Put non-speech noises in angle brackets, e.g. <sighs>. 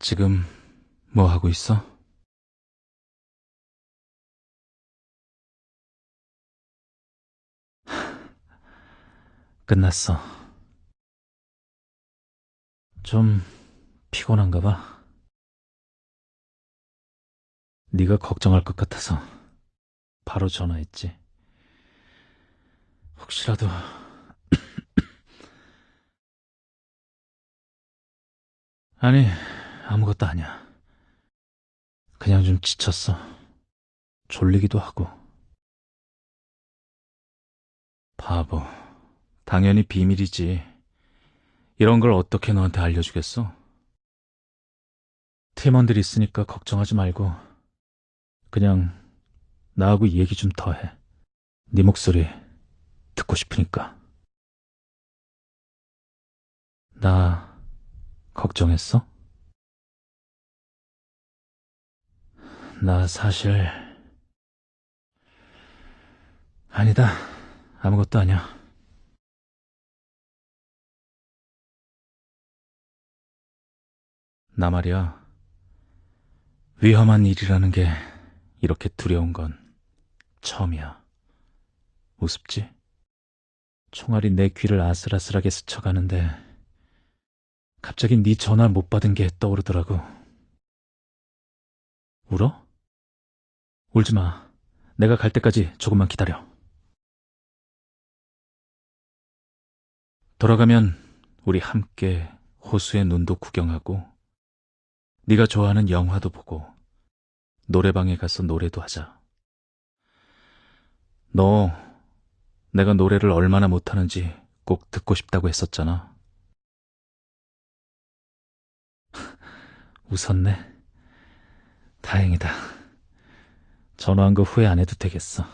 지금 뭐 하고 있어? <sighs> 끝났어. 좀 피곤한가 봐. 네가 걱정할 것 같아서 바로 전화했지. 혹시라도 <clears throat> 아니 아무것도 아니야. 그냥 좀 지쳤어. 졸리기도 하고. 바보. 당연히 비밀이지. 이런 걸 어떻게 너한테 알려주겠어? 팀원들 있으니까 걱정하지 말고 그냥 나하고 얘기 좀 더 해. 네 목소리 듣고 싶으니까. 나 걱정했어? 나 사실 아니다. 아무것도 아니야. 나 말이야. 위험한 일이라는 게 이렇게 두려운 건 처음이야. 우습지? 총알이 내 귀를 아슬아슬하게 스쳐가는데 갑자기 네 전화 못 받은 게 떠오르더라고. 울어? 울지 마. 내가 갈 때까지 조금만 기다려. 돌아가면 우리 함께 호수의 눈도 구경하고 네가 좋아하는 영화도 보고 노래방에 가서 노래도 하자. 너 내가 노래를 얼마나 못하는지 꼭 듣고 싶다고 했었잖아. <laughs> 웃었네. 다행이다. 전화한 거 후회 안 해도 되겠어.